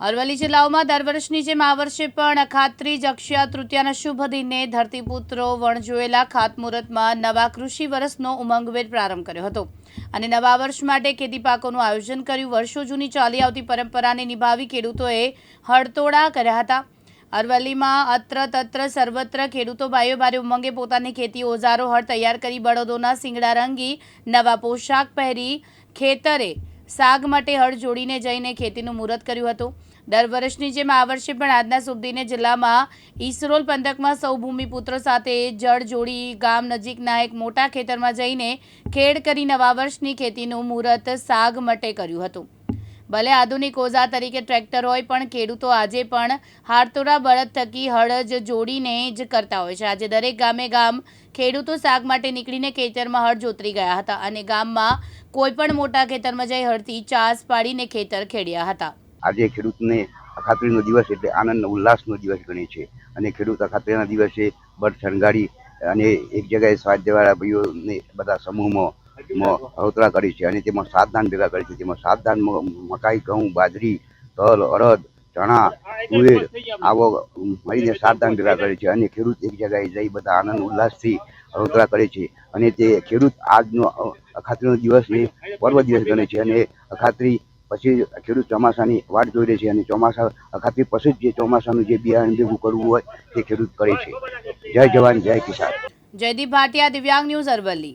અરવલ્લી જિલ્લાઓમાં દર વર્ષની જેમ આ વર્ષે પણ અખાત્રીજ અક્ષયા તૃતીયાના શુભ દિને ધરતીપુત્રો વણજોયેલા ખાતમુહૂર્તમાં નવા કૃષિ વર્ષનો ઉમંગભેર પ્રારંભ કર્યો હતો. અને નવા વર્ષ માટે ખેતી પાકોનું આયોજન કર્યું. વર્ષો જૂની ચાલી આવતી પરંપરાને નિભાવી ખેડૂતોએ હળતોડા કર્યા હતા. અરવલ્લીમાં અત્ર તત્ર સર્વત્ર ખેડૂતો ભાઈઓ ભારે ઉમંગે પોતાની ખેતી ઓજારો હળ તૈયાર કરી બળદોના શિંગડા રંગી નવા પોશાક પહેરી ખેતરે સાગ માટે હળ જોડીને જઈને ખેતીનું મુહૂર્ત કર્યું હતું. દર વર્ષની જેમ આ વર્ષે પણ આજના સુધીને જિલ્લામાં ઈસરોલ પંથકમાં સૌ ભૂમિપુત્રો સાથે જળ જોડી ગામ નજીકના એક મોટા ખેતરમાં જઈને ખેડ કરી નવા વર્ષની ખેતીનું મુહૂર્ત સાગ માટે કર્યું હતું. ભલે આધુનિક ઓઝા તરીકે ટ્રેક્ટર હોય પણ ખેડૂતો આજે પણ હારતોરા બળદ થકી હળ જ જોડીને જ કરતા હોય છે. આજે દરેક ગામે ગામ ખેડૂતો શાક માટે નીકળીને ખેતરમાં હળ જોતરી ગયા હતા અને ગામમાં કોઈ પણ મોટા ખેતરમાં જઈ હળથી ચાસ પાડીને ખેતર ખેડ્યા હતા. આજે ખેડૂતને અખાત્રીનો દિવસ એટલે આનંદ ઉલ્લાસનો દિવસ ગણે છે. અને ખેડૂત અખાત્રીના દિવસે બળ શણગારી અને એક જગ્યાએ સ્વાધ્યવાળા ભાઈઓને બધા સમૂહમાં હળોતરા કરે છે અને તેમાં સાત ધાન ભેગા કરે છે. તેમાં સાત ધાન મકાઈ, ઘઉં, બાજરી, તલ, અડદ, ચણા, તુવેર આવો મળીને સાત ધાન ભેગા કરે છે અને ખેડૂત એક જગ્યાએ જઈ બધા આનંદ, ઉલ્લાસથી હળોતરા કરે છે. અને તે ખેડૂત આજનો અખાત્રીનો દિવસ એ પર્વ દિવસ ગણે છે અને અખાત્રી પછી ખેડૂત ચોમાસાની વાટ જોઈ રહે છે અને ચોમાસા અખાત્રી પછી જ ચોમાસાનું જે બિયારણ ભેગું કરવું હોય તે ખેડૂત કરે છે. જય જવાન, જય કિસાન. જયદીપ ભાટિયા, દિવ્યાંગ ન્યૂઝ અરવલ્લી.